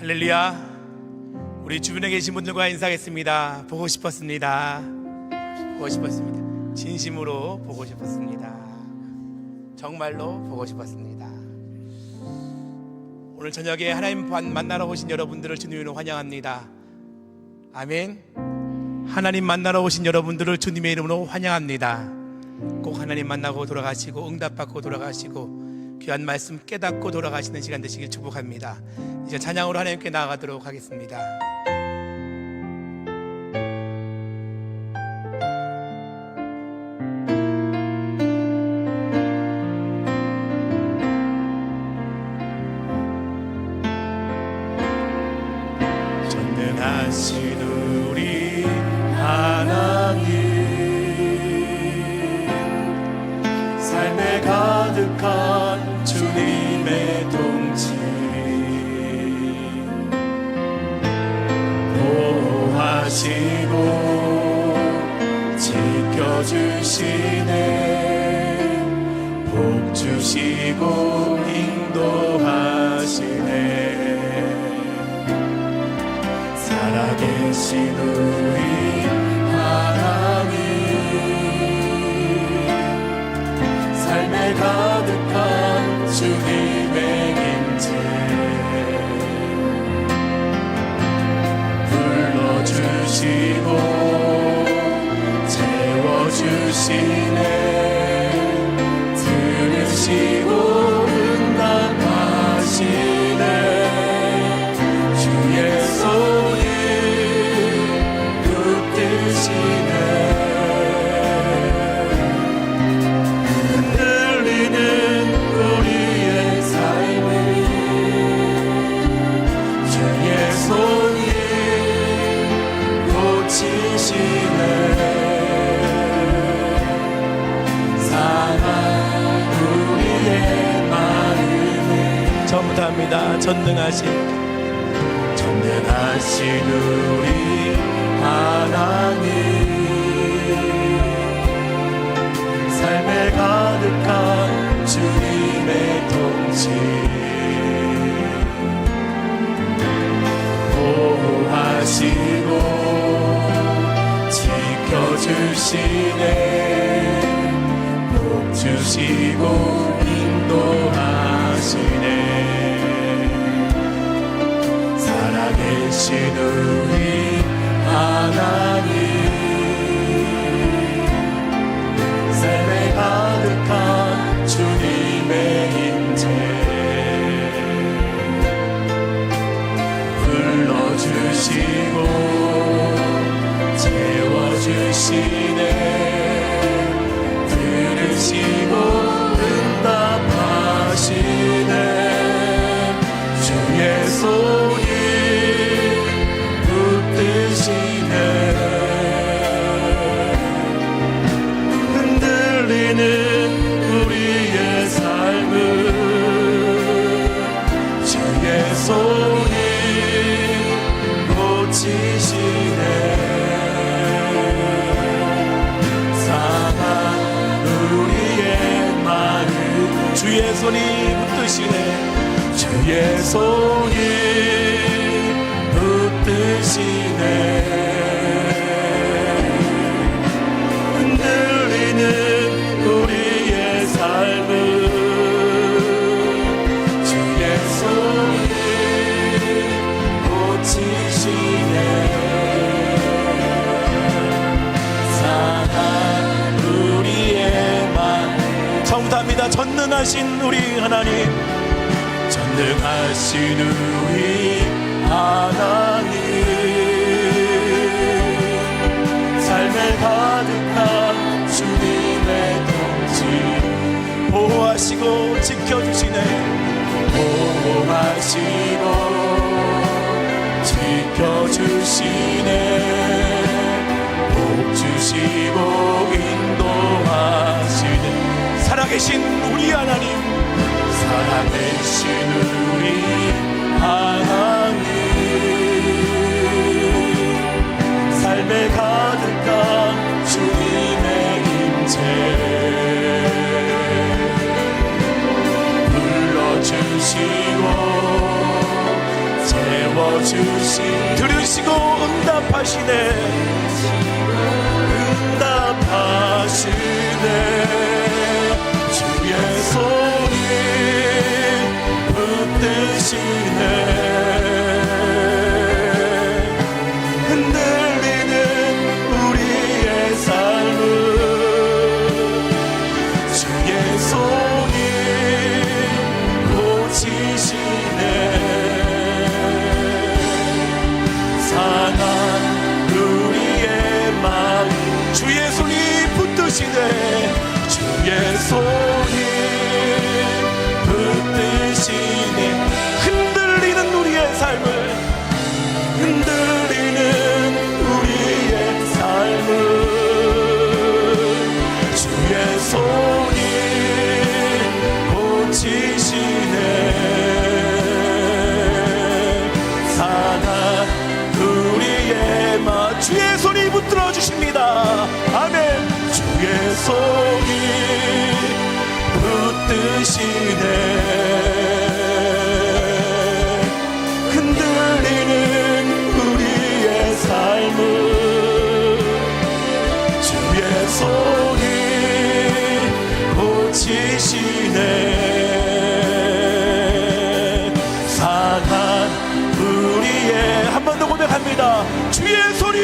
할렐루야. 우리 주변에 계신 분들과 인사하겠습니다. 보고 싶었습니다. 보고 싶었습니다. 진심으로 보고 싶었습니다. 정말로 보고 싶었습니다. 오늘 저녁에 하나님 만나러 오신 여러분들을 주님으로 환영합니다. 아멘. 하나님 만나러 오신 여러분들을 주님의 이름으로 환영합니다. 꼭 하나님 만나고 돌아가시고 응답받고 돌아가시고 귀한 말씀 깨닫고 돌아가시는 시간 되시길 축복합니다. 이제 찬양으로 하나님께 나아가도록 하겠습니다. 전능하신 우리 주시네. 복 주시고 인도하시네. 살아계신 우리 하나님. 삶에 가득한 주님의 임재. 불러주시고 주시네. 들으시고 처음부터 합니다. 전능하신 전능하신 우리 하나님. 삶에 가득한 주님의 통치 우리 하나님 전능하신 우리 하나님. 삶에 가득한 주님의 통치 보호하시고 지켜주시네. 보호하시고 지켜주시네. 복 주시고 인도하시네. 살아계신 우리 하나님 살아계신 우리 하나 주의 손이 붙드시네. 주의 손 손이 붙드시네 흔들리는 우리의 삶을 주의 손이 고치시네. 상한 우리의 한 번 더 고백합니다. 주의 손이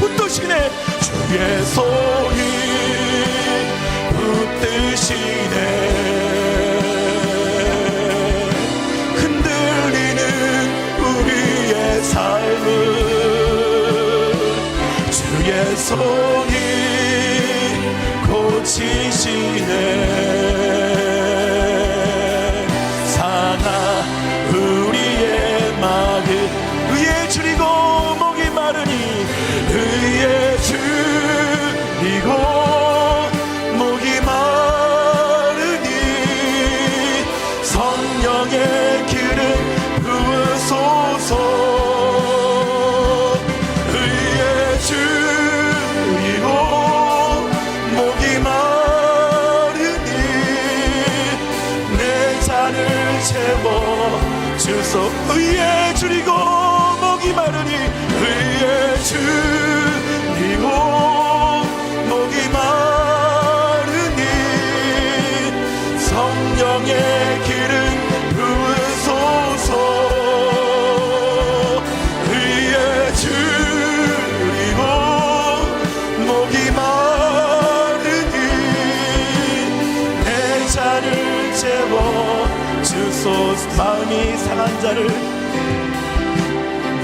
붙드시네 주의 붙드 시네 흔들리는 우리의 삶을 주의 손이 고치시네 성령의 기름 부으소서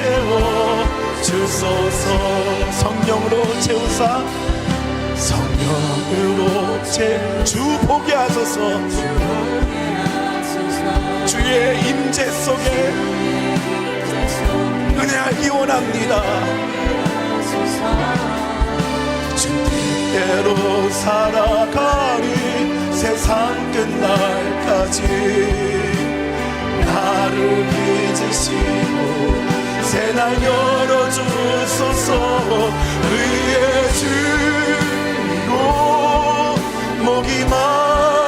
채워 주소서. 성령으로 채우사. 성령으로 채주 보게 하소서. 주의 임재 속에 은혜하기 원합니다. 주 뜻대로 살아가리 세상 끝날까지 나를 빚으시고 새날 열어주소서. 의에 줄이고 목이 마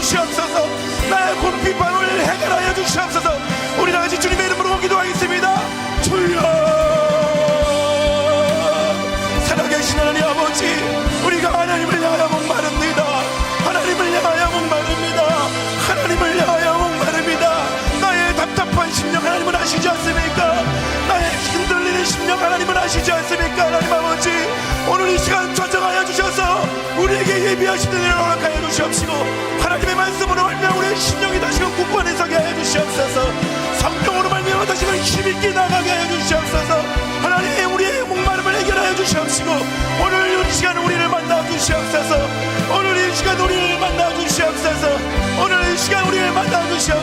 주시옵소서. 나의 골피방울 해결하여 주시옵소서. 우리 다 같이 주님의 이름으로 기도하겠습니다. 아시지 않습니까? 하나님 아버지 오늘 이 시간 조정하여 주셔서 우리에게 예비하신 은혜를 허락하여 주시옵시고 하나님의 말씀으로 말미암아 우리의 심령이 다시금 굳건히 서게 하여 주시옵소서. 성령으로 말미암아 다시금 힘있게 나가게 하여 주시옵소서. 하나님 우리의 목마름을 해결하여 주시옵시고 오늘 이 시간 우리를 만나 주시옵소서. 오늘 이 시간 우리를 만나 주시옵소서. 오늘 이 시간 우리를 만나 주시옵소서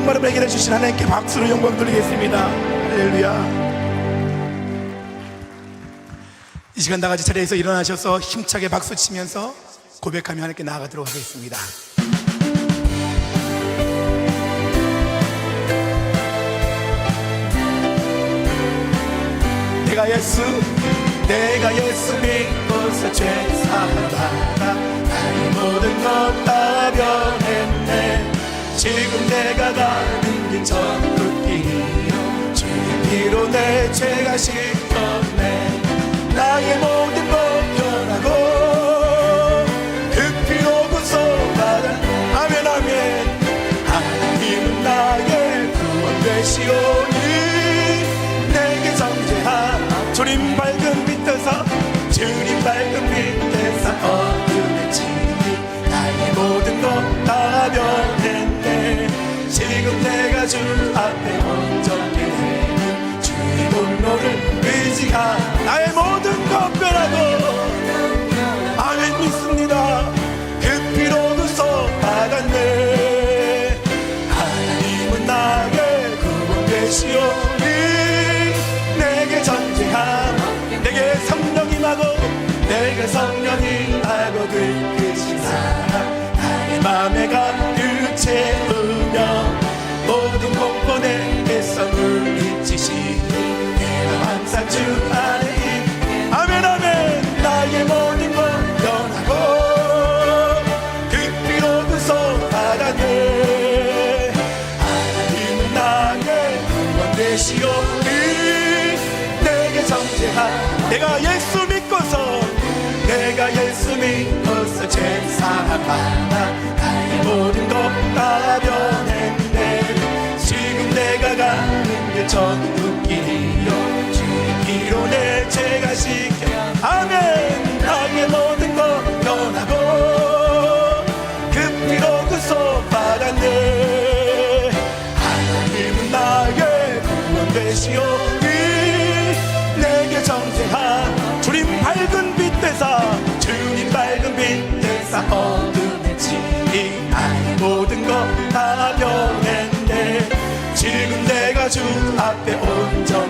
목마름을 해결해 주신 하나님께 박수로 영광 돌리겠습니다. 할렐루야. 이 시간 나가지 자리에서 일어나셔서 힘차게 박수 치면서 고백하며 하나님께 나아가도록 하겠습니다. 내가 예수, 내가 예수 믿고서 죄 사함받아 나의 모든 것 다 변했네 지금 내가 가는 길 전도길이요. 주의 피로 내 죄가 씻었네. 나의 모든 것 변하고 그 피로 구속받아 아멘 아멘. 하나님은 나의 구원 되시오니 내게 정죄한 주님 밝은 빛에서 주님 밝은 빛에서 주 앞에 온전히 주의 공로를 의지하 나의 모든 것 변하고 아멘 믿습니다. 그 피로 구속 받았네. 하나님은 나의 구원 되시오니 내게 전쟁함 내게 성령이 마고 내게 성령이 하고 들으신 사랑 나의 맘에 가 믿고서. 내가 예수 믿고서 죄 사함받아 나의 모든 것다 변했네. 지금 내가 가는 길 전국길이요. 주의 피로 내 죄가 씻겨. 아멘. 나의 모든 것 변하고 그 피로 구속 받았네. 하나님은 나의 구원 되시오 앞에 온전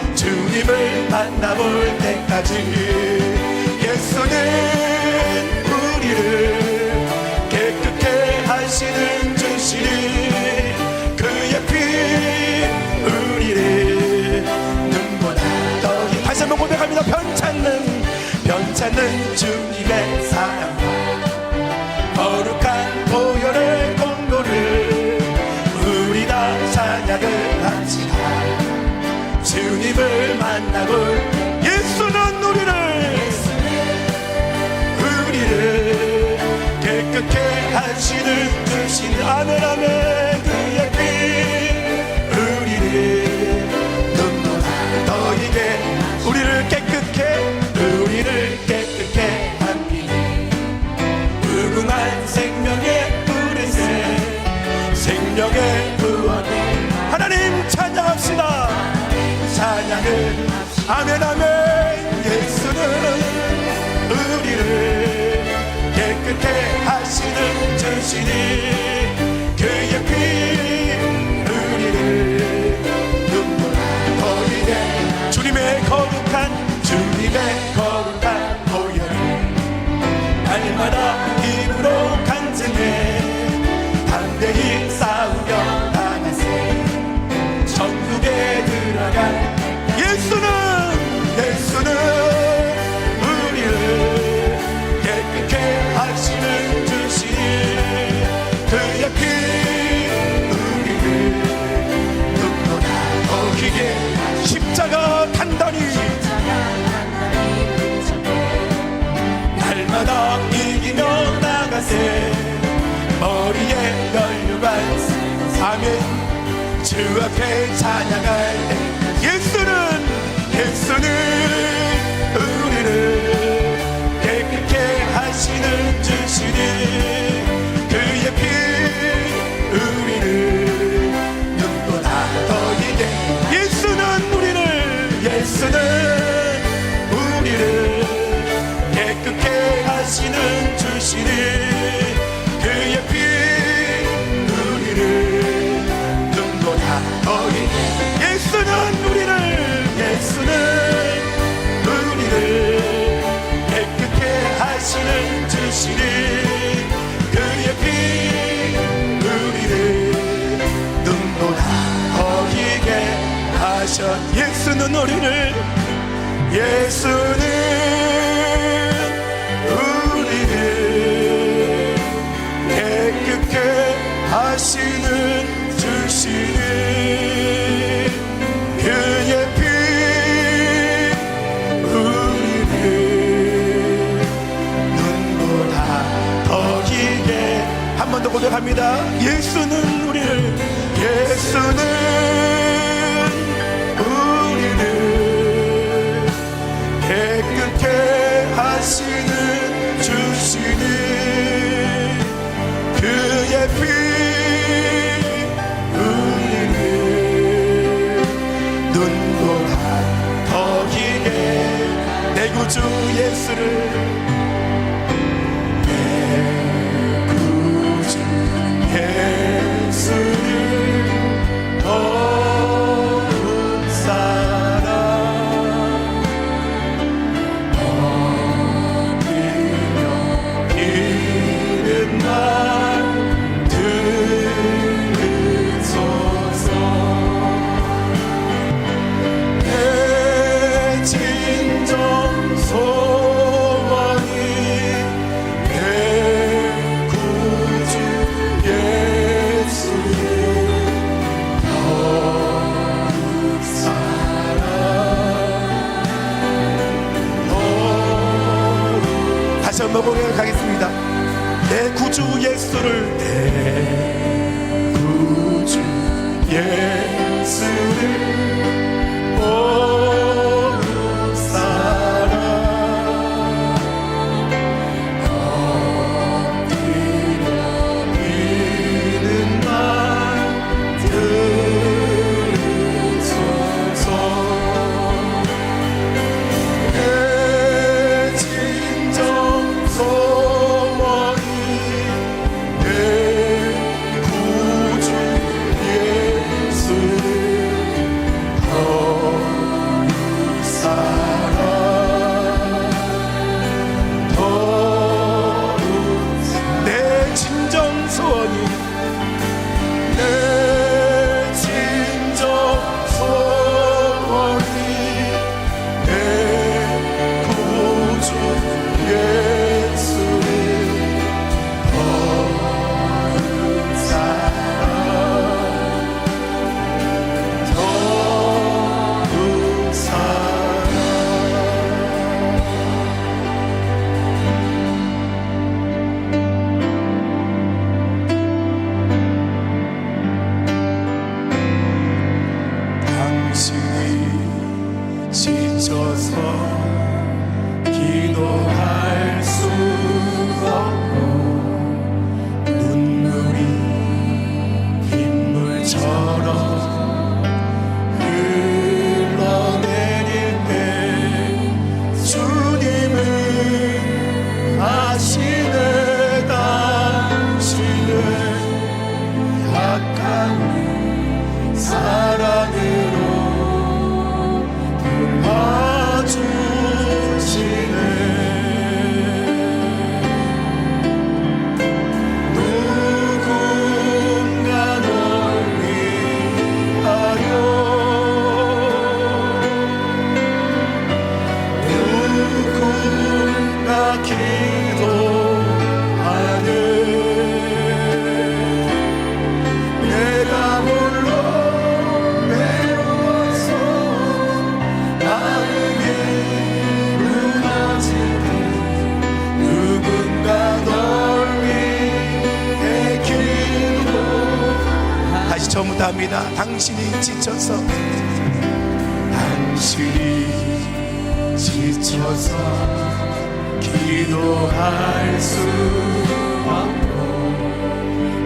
주님을 만나볼 때까지 예수는 우리를 깨끗게 하시는 주시니 그의 피 우리를 눈보다 더히 다시 한번 고백합니다. 변찮는 변찮는 주님의 사랑 예수는 우리를 우리를 깨끗게 하시는 주신 아멘 아멘 아멘 아멘. 예수는 우리를 깨끗게 하시는 주시니 아멘 주 앞에 찬양할 때 예수는 예수는 우리를 깨끗게 하시는 주시니 그의 피 우리를 눈보다 더 이게 예수는 우리를 예수는 우리를 깨끗게 하시는 그의 피 우리를 눈보다 더이게 하셔. 예수는 우리를 예수는 고백합니다. 예수는 우리를 예수는 우리를 깨끗게 하시는 주시니 그의 피 우리를 눈보다 더 기게 내 구주 예수를 예 고백하겠습니다. 내 구주 예수를 내 구주 예수를 기도합니다. 당신이 지쳐서 당신이 지쳐서 기도할 수 없고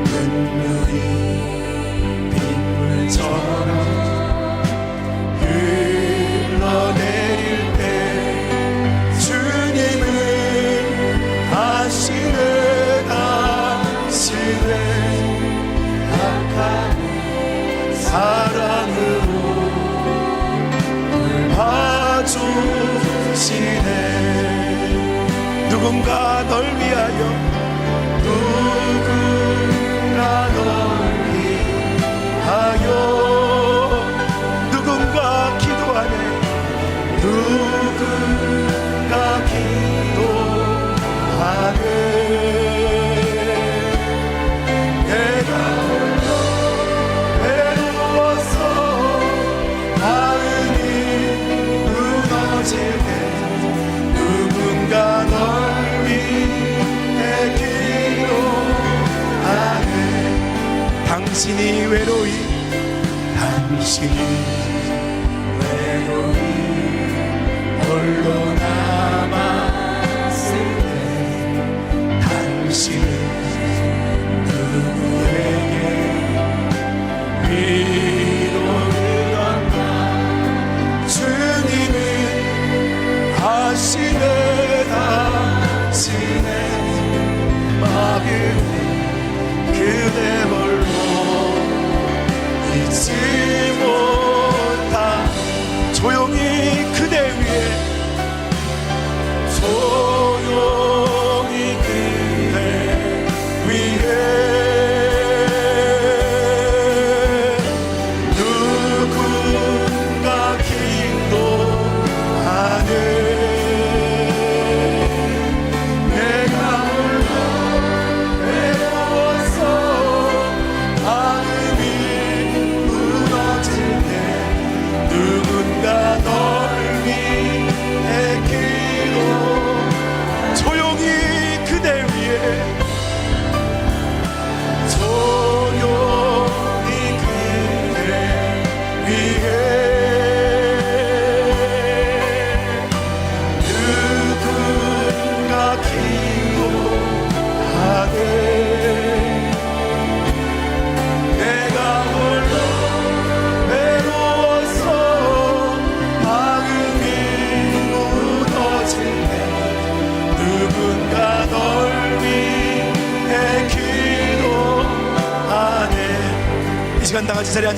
눈물이 빗물처럼 솟시네 누군가 널 see.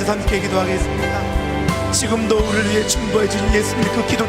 함께 기도하겠습니다. 지금도 우리를 위해 충고해 주신 예수님 그 기도